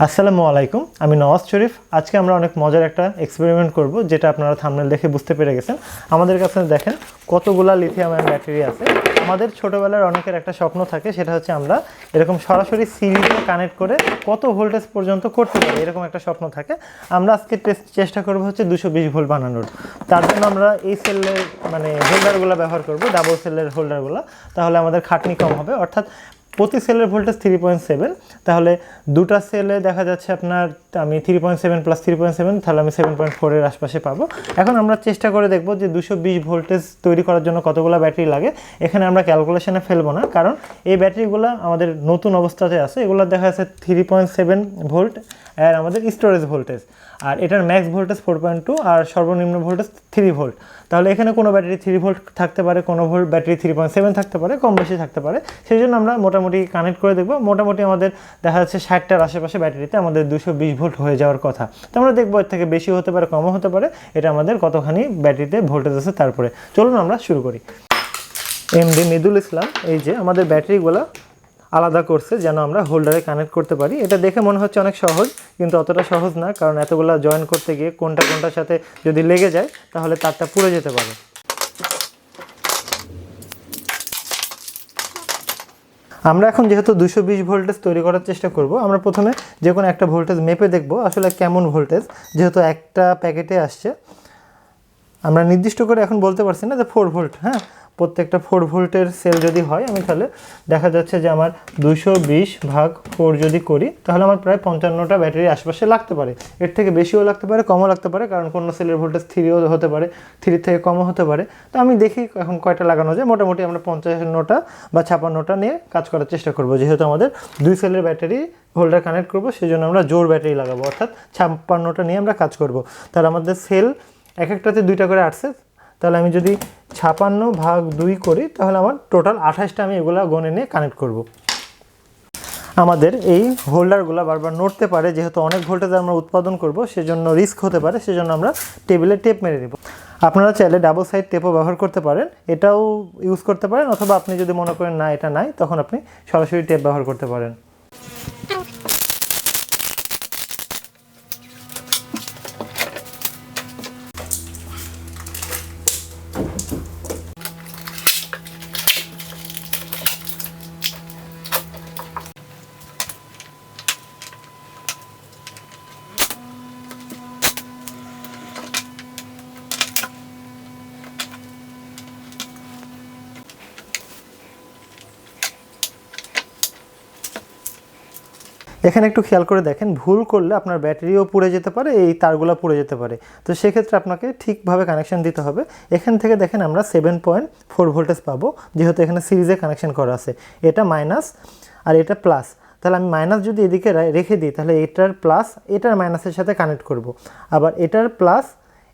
আসসালামু আলাইকুম, আমি নওয়াজ শরীফ। আজকে আমরা অনেক মজার একটা এক্সপেরিমেন্ট করব, যেটা আপনারা থামনেল দেখে বুঝতে পেরে গেছেন। আমাদের কাছে দেখেন কতগুলা লিথিয়াম আয়ন ব্যাটারি আছে। আমাদের ছোটোবেলার অনেকের একটা স্বপ্ন থাকে, সেটা হচ্ছে আমরা এরকম সরাসরি সিরিজে কানেক্ট করে কত ভোল্টেজ পর্যন্ত করতে পারি, এরকম একটা স্বপ্ন থাকে। আমরা আজকে টেস্ট চেষ্টা করব হচ্ছে দুশো বিশ ভোল্ট বানানোর। তার জন্য আমরা এই সেলের মানে হোল্ডারগুলো ব্যবহার করব ডাবল সেলের হোল্ডারগুলো তাহলে আমাদের খাটনি কম হবে। অর্থাৎ প্রতি সেলের ভোল্টেজ থ্রি পয়েন্ট সেভেন তাহলে দুটা সেলে দেখা যাচ্ছে আপনার আমি three point seven plus three point seven তাহলে আমি সেভেন পয়েন্ট ফোরের আশপাশে পাবো। এখন আমরা চেষ্টা করে দেখব যে দুশো বিশ ভোল্টেজ তৈরি করার জন্য কতগুলো ব্যাটারি লাগে। এখানে আমরা ক্যালকুলেশনে ফেলব না, কারণ এই ব্যাটারিগুলো আমাদের নতুন অবস্থাতে আছে। এগুলো দেখা যাচ্ছে থ্রি পয়েন্ট সেভেন ভোল্ট আর আমাদের স্টোরেজ ভোল্টেজ আর এটার max voltage four point two আর সর্বনিম্ন ভোল্টেজ থ্রি ভোল্ট তাহলে এখানে কোনো ব্যাটারি থ্রি ভোল্ট থাকতে পারে, কোনো volt battery three point seven থাকতে পারে, কম বেশি থাকতে পারে। সেই জন্য আমরা মোটামুটি কানেক্ট করে দেখব। মোটামুটি আমাদের দেখা যাচ্ছে ষাটটার আশেপাশে ব্যাটারিতে আমাদের দুশো বিশ ভোল্ট হয়ে যাওয়ার কথা। তো আমরা দেখব এর থেকে বেশি হতে পারে, কমও হতে পারে। এটা আমাদের কতখানি ব্যাটারিতে ভোল্টেজ আছে তারপরে। চলুন আমরা শুরু করি। এমডি মৃদুল ইসলাম এই যে আমাদের ব্যাটারিগুলো আলাদা করছে যেন আমরা হোল্ডারে কানেক্ট করতে পারি। এটা দেখে মনে হচ্ছে অনেক সহজ, কিন্তু অতটা সহজ না, কারণ এতগুলো জয়েন করতে গিয়ে কোনটা কোনটার সাথে যদি লেগে যায়, তাহলে তারটা পুড়ে যেতে পারে। আমরা এখন যেহেতু দুশো বিশ ভোল্টেজ তৈরি করার চেষ্টা করব, আমরা প্রথমে যে কোনো একটা ভোল্টেজ মেপে দেখব আসলে কেমন ভোল্টেজ যেহেতু একটা প্যাকেটে আসছে। আমরা নির্দিষ্ট করে এখন বলতে পারছি না যে ফোর ভোল্ট হ্যাঁ? প্রত্যেকটা ফোর ভোল্টের সেল যদি হয়, আমি তাহলে দেখা যাচ্ছে যে আমার দুশো বিশ ভাগ ফোর যদি করি, তাহলে আমার প্রায় পঞ্চান্নটা ব্যাটারি আশেপাশে লাগতে পারে। এর থেকে বেশিও লাগতে পারে, কমও লাগতে পারে, কারণ কোনো সেলের ভোল্টেজ থ্রিও হতে পারে, থ্রির থেকে কমও হতে পারে। তো আমি দেখি এখন কয়টা লাগানো যায়। মোটামুটি আমরা পঞ্চান্নটা বা ছাপান্নটা নিয়ে কাজ করার চেষ্টা করব। যেহেতু আমাদের দুই সেলের ব্যাটারি হোল্ডার কানেক্ট করব সেই জন্য আমরা জোর ব্যাটারি লাগাবো। অর্থাৎ ছাপ্পান্নটা নিয়ে আমরা কাজ করব। তাহলে আমাদের সেল এক একটাতে দুইটা করে আসছে তাহলে আমি যদি ছাপান্ন ভাগ দুই করি, তাহলে আমার টোটাল আঠাশটা আমি এগুলা গনে নিয়ে কানেক্ট করব। আমাদের এই হোল্ডারগুলো বারবার নড়তে পারে, যেহেতু অনেক ভোল্টেজ আমরা উৎপাদন করব, সেজন্য রিস্ক হতে পারে, সেজন্য আমরা টেবিলে টেপ মেরে দেব আপনারা চাইলে ডাবল সাইড টেপও ব্যবহার করতে পারেন, এটাও ইউজ করতে পারেন, অথবা আপনি যদি মনে করেন না, এটা নাই, তখন আপনি সরাসরি টেপ ব্যবহার করতে পারেন এখানে একটু খেয়াল করে দেখেন, ভুল করলে আপনার ব্যাটারিও পুড়ে যেতে পারে, এই তারগুলো পুড়ে যেতে পারে। তো সেক্ষেত্রে আপনাকে ঠিকভাবে কানেকশন দিতে হবে। এখান থেকে দেখেন আমরা সেভেন পয়েন্ট ফোর ভোল্টেজ পাবো, যেহেতু এখানে সিরিজে কানেকশন করা আছে। এটা মাইনাস আর এটা প্লাস তাহলে আমি মাইনাস যদি এদিকে রেখে দিই, তাহলে এটার প্লাস এটার মাইনাসের সাথে কানেক্ট করব। আবার এটার প্লাস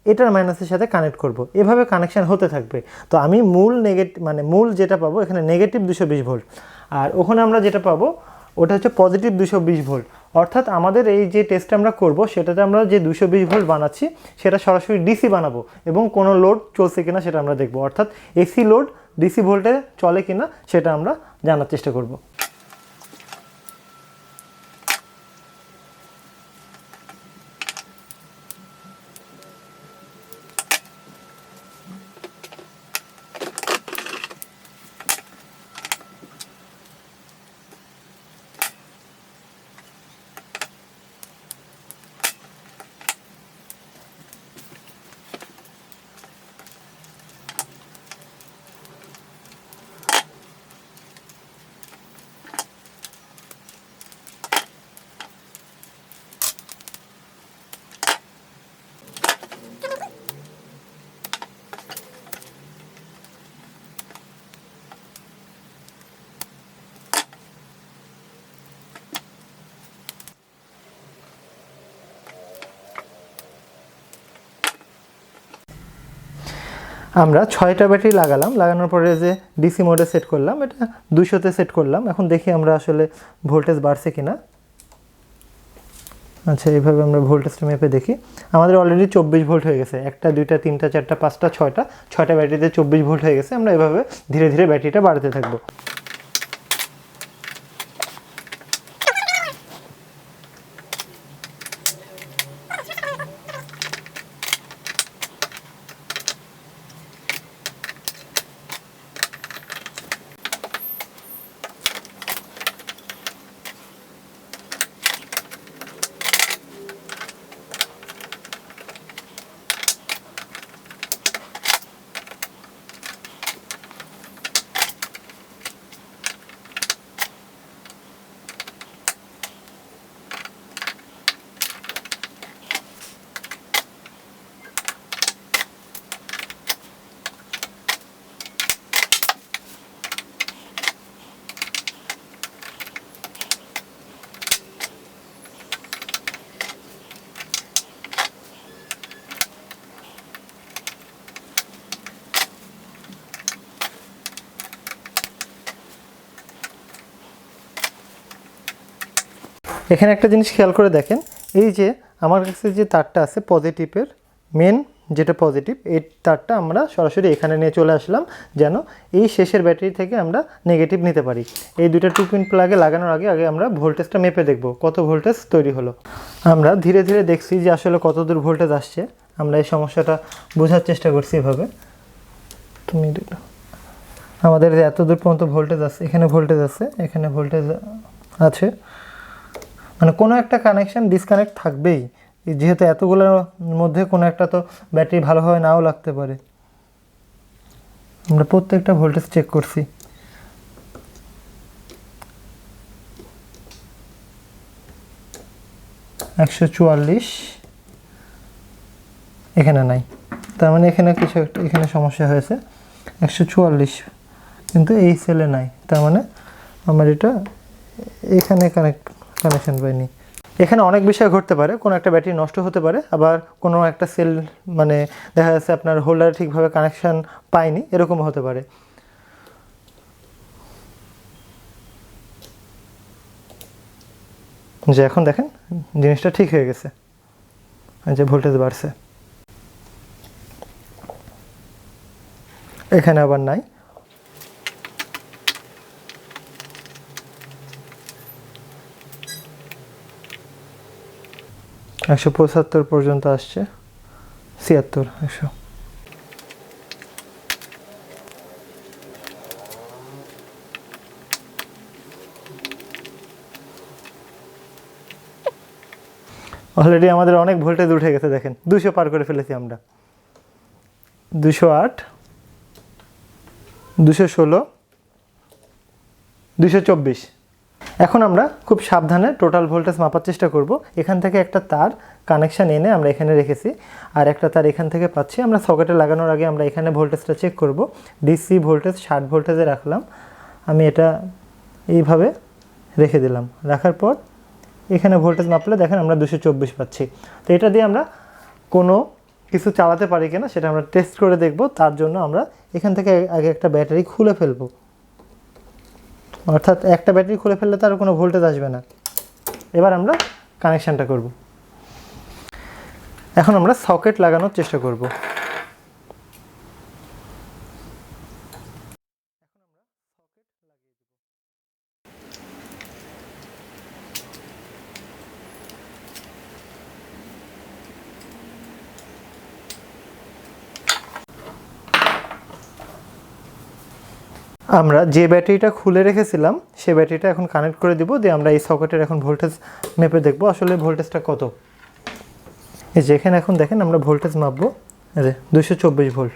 এটার মাইনাসের সাথে কানেক্ট করব। এভাবে কানেকশান হতে থাকবে। তো আমি মূল নেগেটিভ মানে মূল যেটা পাবো, এখানে নেগেটিভ দুশো বিশ ভোল্ট আর ওখানে আমরা যেটা পাবো ওটা হচ্ছে পজিটিভ দুশো বিশ ভোল্ট অর্থাৎ আমাদের এই যে টেস্ট আমরা করব, সেটাতে আমরা যে দুশো বিশ ভোল্ট বানাচ্ছি, সেটা সরাসরি ডিসি বানাবো এবং কোনো লোড চলছে কিনা সেটা আমরা দেখব। অর্থাৎ এসি লোড ডিসি ভোল্টে চলে কিনা, সেটা আমরা জানার চেষ্টা করব। আমরা ছয়টা ব্যাটারি লাগালাম। লাগানোর পরে যে ডিসি মোডে সেট করলাম, এটা দুশোতে সেট করলাম। এখন দেখি আমরা আসলে ভোল্টেজ বাড়ছে কিনা। আচ্ছা এইভাবে আমরা ভোল্টেজটা মেপে দেখি। আমাদের অলরেডি চব্বিশ ভোল্ট হয়ে গেছে। একটা, দুইটা, তিনটা, চারটা, পাঁচটা, ছয়টা। ছয়টা ব্যাটারিতে চব্বিশ ভোল্ট হয়ে গেছে। আমরা এভাবে ধীরে ধীরে ব্যাটারিটা বাড়াতে থাকব। এখানে একটা জিনিস খেয়াল করে দেখেন, এই যে আমার কাছে যে তারটা আছে পজিটিভের মেন যেটা পজিটিভ এই তারটা আমরা সরাসরি এখানে নিয়ে চলে আসলাম যেন এই শেষের ব্যাটারি থেকে আমরা নেগেটিভ নিতে পারি। এই দুইটা টু পিন প্লাগে লাগানোর আগে আগে আমরা ভোল্টেজটা মেপে দেখব, কত ভোল্টেজ তৈরি হলো। আমরা ধীরে ধীরে দেখছি যে আসলে কত দূর ভোল্টেজ আসছে। আমরা এই সমস্যাটা বোঝার চেষ্টা করছি এভাবে। তুমি আমাদের এত দূর পর্যন্ত ভোল্টেজ আছে, এখানে ভোল্টেজ আছে, এখানে ভোল্টেজ আছে। মানে কোনো একটা কানেকশান ডিসকানেক্ট থাকবেই। যেহেতু এতগুলোর মধ্যে কোনো একটা তো ব্যাটারি ভালোভাবে নাও লাগতে পারে। আমরা প্রত্যেকটা ভোল্টেজ চেক করছি। একশো চুয়াল্লিশ। এখানে নাই। তার মানে এখানে কিছু একটা এখানে সমস্যা হয়েছে। একশো চুয়াল্লিশ। কিন্তু এই সেলে নাই। তার মানে আমার এটা এখানে কানেক্ট কানেকশন পাইনি এখানে অনেক বিষয় ঘটতে পারে, কোনো একটা ব্যাটারি নষ্ট হতে পারে, আবার কোনো একটা সেল মানে দেখা যাচ্ছে আপনার হোল্ডার ঠিকভাবে কানেকশন পায়নি এরকম হতে পারে। যে এখন দেখেন, জিনিসটা ঠিক হয়ে গেছে। যে ভোল্টেজ বাড়ছে। এখানে আবার নাই। একশো পঁচাত্তর পর্যন্ত আসছে। ছিয়াত্তর, একশো। অলরেডি আমাদের অনেক ভোল্টেজ উঠে গেছে, দেখেন। দুশো পার করে ফেলেছি আমরা। দুশো আট দুশো ষোলো দুশো চব্বিশ। এখন আমরা খুব সাবধানে টোটাল ভোল্টেজ মাপার চেষ্টা করব। এখান থেকে একটা তার কানেকশান এনে আমরা এখানে রেখেছি, আর একটা তার এখান থেকে পাচ্ছি। আমরা সকেটে লাগানোর আগে আমরা এখানে ভোল্টেজটা চেক করব। ডিসি ভোল্টেজ ষাট ভোল্টেজে রাখলাম। আমি এটা এইভাবে রেখে দিলাম। রাখার পর এখানে ভোল্টেজ মাপলে দেখেন আমরা দুশো চব্বিশ পাচ্ছি। তো এটা দিয়ে আমরা কোনো কিছু চালাতে পারি কিনা সেটা আমরা টেস্ট করে দেখব। তার জন্য আমরা এখান থেকে আগে একটা ব্যাটারি খুলে ফেলব। অর্থাৎ একটা ব্যাটারি খুলে ফেললে তার কোনো ভোল্টেজ আসবে না। এবার আমরা কানেকশানটা করব। এখন আমরা সকেট লাগানোর চেষ্টা করব। আমরা যে ব্যাটারিটা খুলে রেখেছিলাম, সে ব্যাটারিটা এখন কানেক্ট করে দিব, দিয়ে আমরা এই সকেটের এখন ভোল্টেজ মেপে দেখব। আসলে ভোল্টেজটা কত? এই যে এখানে এখন দেখেন আমরা ভোল্টেজ মাপবো, এই যে দুশো চব্বিশ ভোল্ট।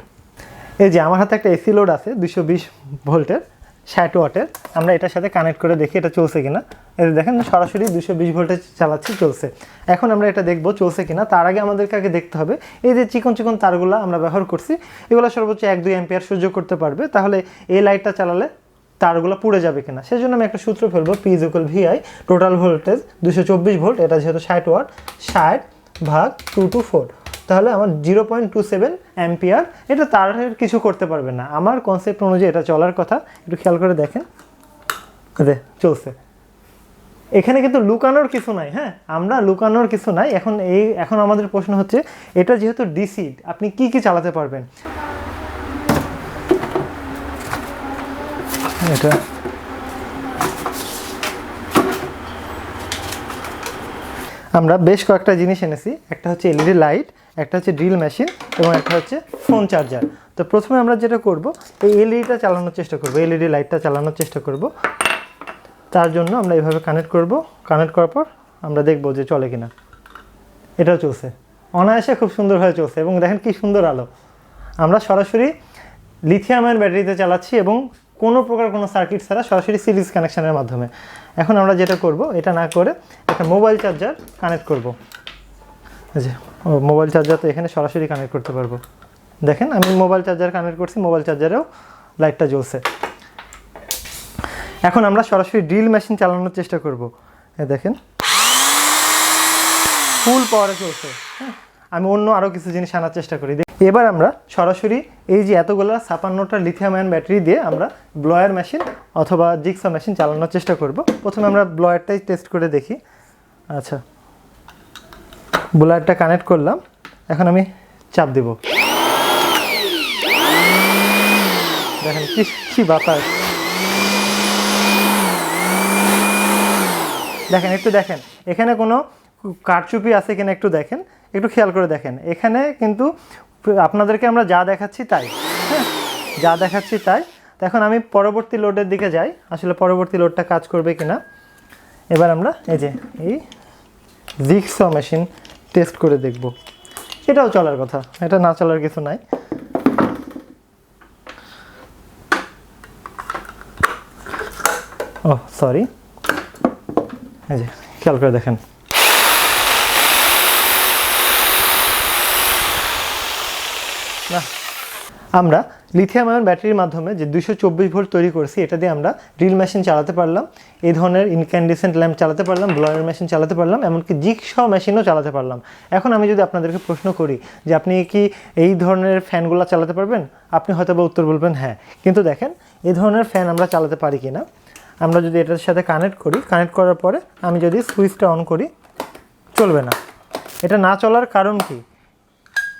এই যে আমার হাতে একটা এসি লোড আছে দুশো বিশ ভোল্টের। ষাট ওয়াটের। আমরা এটার সাথে কানেক্ট করে দেখি এটা চলছে কিনা। যে দেখেন, সরাসরি দুশো বিশ ভোল্টে চালাচ্ছি, চলছে। এখন আমরা এটা দেখব চলছে কিনা। তার আগে আমাদেরকে আগে দেখতে হবে, এই যে চিকন চিকন তারগুলো আমরা ব্যবহার করছি, এগুলো সর্বোচ্চ এক দুই অ্যাম্পিয়ার সহ্য করতে পারবে। তাহলে এই লাইটটা চালালে তারগুলো পুড়ে যাবে কিনা। সেজন্য আমি একটা সূত্র ফেলব P equal VI total voltage দুশো চব্বিশ ভোল্ট, এটা যেহেতু ষাট ওয়াট, ষাট ভাগ টু টু ফোর তাহলে আমার zero point two seven ampere এটা তার কিছু করতে পারবে না। আমার কনসেপ্ট অনুযায়ী এটা চলার কথা, একটু খেয়াল করে দেখেন। দে, চলছে। এখানে কিন্তু লুকানোর কিছু নাই হ্যাঁ? আমরা লুকানোর কিছু নাই। এখন এই, এখন আমাদের প্রশ্ন হচ্ছে, এটা যেহেতু ডিসি আপনি কি কি চালাতে পারবেন? এটা আমরা বেশ কয়েকটা জিনিস এনেছি। একটা হচ্ছে এলইডি লাইট, একটা হচ্ছে ড্রিল মেশিন এবং একটা হচ্ছে ফোন চার্জার। তো প্রথমে আমরা যেটা করব, এই এলইডিটা চালানোর চেষ্টা করব এলইডি লাইটটা চালানোর চেষ্টা করব। তার জন্য আমরা এইভাবে কানেক্ট করব। কানেক্ট করার পর আমরা দেখব যে চলে কিনা। এটাও চলছে। অনায়াসে খুব সুন্দরভাবে চলছে এবং দেখেন কি সুন্দর আলো। আমরা সরাসরি লিথিয়ামের ব্যাটারিতে চালাচ্ছি এবং কোনো প্রকার কোনো সার্কিট ছাড়া সরাসরি সিরিজ কানেকশনের মাধ্যমে। এখন আমরা যেটা করব, এটা না করে একটা মোবাইল চার্জার কানেক্ট করব। যে মোবাইল চার্জার তো এখানে সরাসরি কানেক্ট করতে পারব। দেখেন, আমি মোবাইল চার্জার কানেক্ট করছি মোবাইল চার্জারেও লাইটটা জ্বলছে। এখন আমরা সরাসরি ড্রিল মেশিন চালানোর চেষ্টা করব। দেখেন। ফুল পাওয়ারে চলছে। হ্যাঁ আমি অন্য আরও কিছু জিনিস আনার চেষ্টা করি। এবার আমরা সরাসরি এই যে এতগুলো ছাপান্নটা লিথিয়াম আয়ন ব্যাটারি দিয়ে আমরা ব্লয়ার মেশিন অথবা জিক্সা মেশিন চালানোর চেষ্টা করব। প্রথমে আমরা ব্লয়ারটাই টেস্ট করে দেখি। আচ্ছা। বুলারটা কানেক্ট করলাম। এখন আমি চাপ দেব। দেখেন কি বাতাস। দেখেন, একটু দেখেন। এখানে কোনো কারচুপি আছে কিনা একটু দেখেন। একটু খেয়াল করে দেখেন। এখানে কিন্তু আপনাদেরকে আমরা যা দেখাচ্ছি তাই হ্যাঁ? যা দেখাচ্ছি তাই। তো এখন আমি পরবর্তী লোডের দিকে যাই। আসলে পরবর্তী লোডটা কাজ করবে কিনা? এবার আমরা এই যে, এই জিক্স মেশিন টেস্ট করে দেখব। এটাও চলার কথা, এটা না চলার কিছু নাই। ও সরি এই যে, খেয়াল করে দেখেন। আমরা লিথিয়াম আয়ন ব্যাটারির মাধ্যমে যে দুশো চব্বিশ ভোল্ট তৈরি করেছি, এটা দিয়ে আমরা ড্রিল মেশিন চালাতে পারলাম এই ধরনের ইনক্যান্ডিসেন্ট ল্যাম্প চালাতে পারলাম ব্লয়ার মেশিন চালাতে পারলাম, এমনকি জিগসহ মেশিনও চালাতে পারলাম। এখন আমি যদি আপনাদেরকে প্রশ্ন করি যে আপনি কি এই ধরনের ফ্যানগুলো চালাতে পারবেন? আপনি হয়তো বা উত্তর বলবেন হ্যাঁ। কিন্তু দেখেন এই ধরনের ফ্যান আমরা চালাতে পারি কি না আমরা যদি এটার সাথে কানেক্ট করি কানেক্ট করার পরে আমি যদি সুইচটা অন করি, চলবে না। এটা না চলার কারণ কি?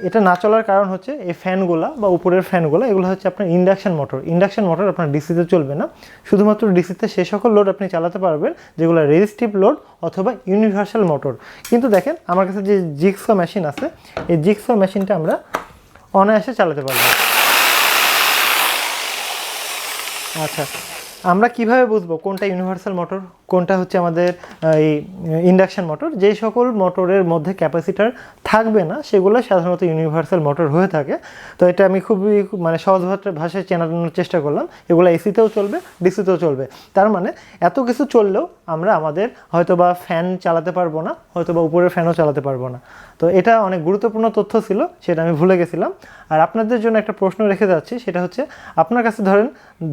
এটা না চলার কারণ হচ্ছে এই ফ্যানগুলা বা উপরের ফ্যানগুলো, এগুলো হচ্ছে আপনার ইন্ডাকশন মোটর ইন্ডাকশন মোটর আপনার ডিসিতে চলবে না। শুধুমাত্র ডিসিতে সে সকল লোড আপনি চালাতে পারবেন, যেগুলো রেজিস্টিভ লোড অথবা ইউনিভার্সাল মোটর কিন্তু দেখেন, আমার কাছে যে জিক্সো মেশিন আছে, এই জিক্সো মেশিনটা আমরা অনায়াসে চালাতে পারব। আচ্ছা আমরা কীভাবে বুঝব কোনটা ইউনিভার্সাল মোটর কোনটা হচ্ছে আমাদের এই ইন্ডাকশান মোটর যেই সকল মোটরের মধ্যে ক্যাপাসিটার থাকবে না, সেগুলো সাধারণত ইউনিভার্সাল মোটর হয়ে থাকে। তো এটা আমি খুবই মানে সহজ ভাষা- ভাষায় চেনানোর চেষ্টা করলাম। এগুলো এসিতেও চলবে ডিসিতেও চলবে। তার মানে এত কিছু চললেও আমরা আমাদের হয়তো বা ফ্যান চালাতে পারব না হয়তো বা উপরের ফ্যানও চালাতে পারব না। তো এটা অনেক গুরুত্বপূর্ণ তথ্য ছিল, সেটা আমি ভুলে গেছিলাম। আর আপনাদের জন্য একটা প্রশ্ন রেখে যাচ্ছি, সেটা হচ্ছে, আপনার কাছে ধরেন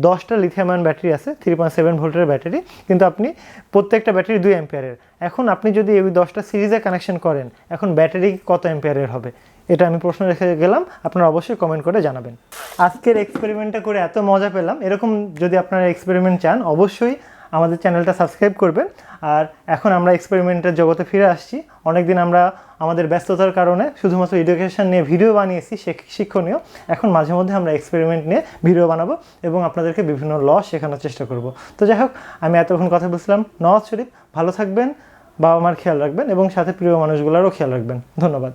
দশটা লিথিয়াম আয়ন ব্যাটারি আছে থ্রি পয়েন্ট সেভেন ভোল্টের ব্যাটারি কিন্তু আপনি প্রত্যেকটা ব্যাটারি দুই অ্যাম্পিয়ারের এখন আপনি যদি এই দশটা সিরিজে কানেকশন করেন, এখন ব্যাটারি কত অ্যাম্পিয়ারের হবে? এটা আমি প্রশ্ন রেখে গেলাম, আপনারা অবশ্যই কমেন্ট করে জানাবেন। আজকের এক্সপেরিমেন্টটা করে এত মজা পেলাম। এরকম যদি আপনারা এক্সপেরিমেন্ট চান, অবশ্যই আমাদের চ্যানেলটা সাবস্ক্রাইব করবেন। আর এখন আমরা এক্সপেরিমেন্টের জগতে ফিরে আসছি। অনেকদিন আমরা আমাদের ব্যস্ততার কারণে শুধুমাত্র এডুকেশন নিয়ে ভিডিও বানিয়েছি শিক্ষণীয়। এখন মাঝে মধ্যে আমরা এক্সপেরিমেন্ট নিয়ে ভিডিও বানাবো এবং আপনাদেরকে বিভিন্ন ল শেখানোর চেষ্টা করব। তো যাই হোক, আমি এতক্ষণ কথা বলছিলাম নওয়াজ শরীফ। ভালো থাকবেন বাবা মার খেয়াল রাখবেন এবং সাথে প্রিয় মানুষগুলোরও খেয়াল রাখবেন। ধন্যবাদ।